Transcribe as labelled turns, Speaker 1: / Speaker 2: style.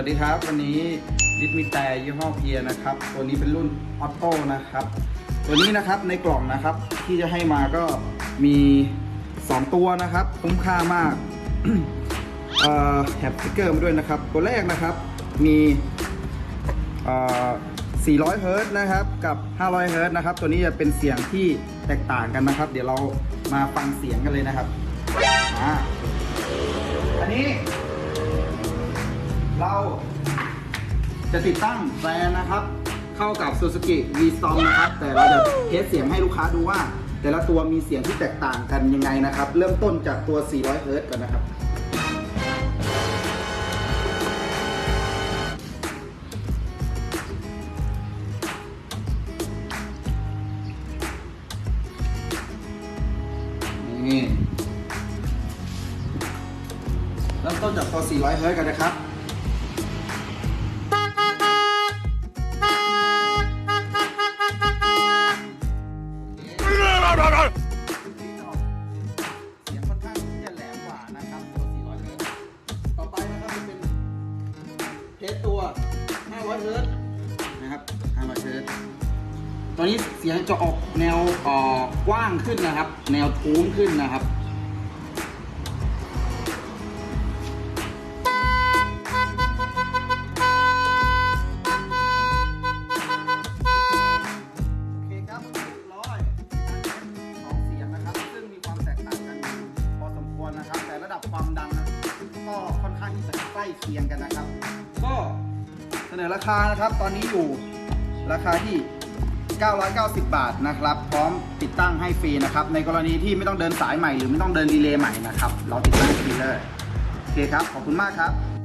Speaker 1: วัสดีครับ วันนี้ลิทมีแต่ยี่ห้อเพียนะครับ ตัวนี้เป็นรุ่นออโต้นะครับ ตัวนี้นะครับในกล่องนะครับที่จะให้มาก็มี 2 ตัวนะครับ คุ้มค่ามากแถบสติกเกอร์มาด้วยนะครับ ตัวแรกนะครับมี400เฮิร์ตนะครับกับ 500เฮิร์ตนะครับ ตัวนี้จะเป็นเสียงที่แตกต่างกันนะครับ เดี๋ยวเรามาฟังเสียงกันเลยนะครับออันนี้ เราจะติดตั้งแฟนนะครับ เข้ากับ Suzuki v s t o r m นะครับ แต่เราจะเทสเสียงให้ลูกค้าดูว่า แต่ละตัวมีเสียงที่แตกต่างกันยังไงนะครับ เริ่มต้นจากตัว 400เฮิร์ตซ์กันนะครับนี่เริ่มต้นจากตัว 400เฮิร์ตกันนะครับ เสียงค่อนข้างที่จะแหลมกว่านะครับตัว 400 เฮิร์ตซ์ต่อไปนะครับจะเป็นเทสตัว 500 เฮิร์ตซ์นะครับ 500 เฮิร์ตซ์ตอนนี้เสียงจะออกแนวออกว้างขึ้นนะครับ แนวทูมขึ้นนะครับ บความดังนะก็ค่อนข้างที่จะใกล้เคียงกันนะครับ ก็เสนอราคานะครับ ตอนนี้อยู่ราคาที่ 990 บาทนะครับ พร้อมติดตั้งให้ฟรีนะครับ ในกรณีที่ไม่ต้องเดินสายใหม่หรือไม่ต้องเดินรีเลย์ใหม่นะครับ เราติดตั้งฟรีเลยโอเคครับ ขอบคุณมากครับ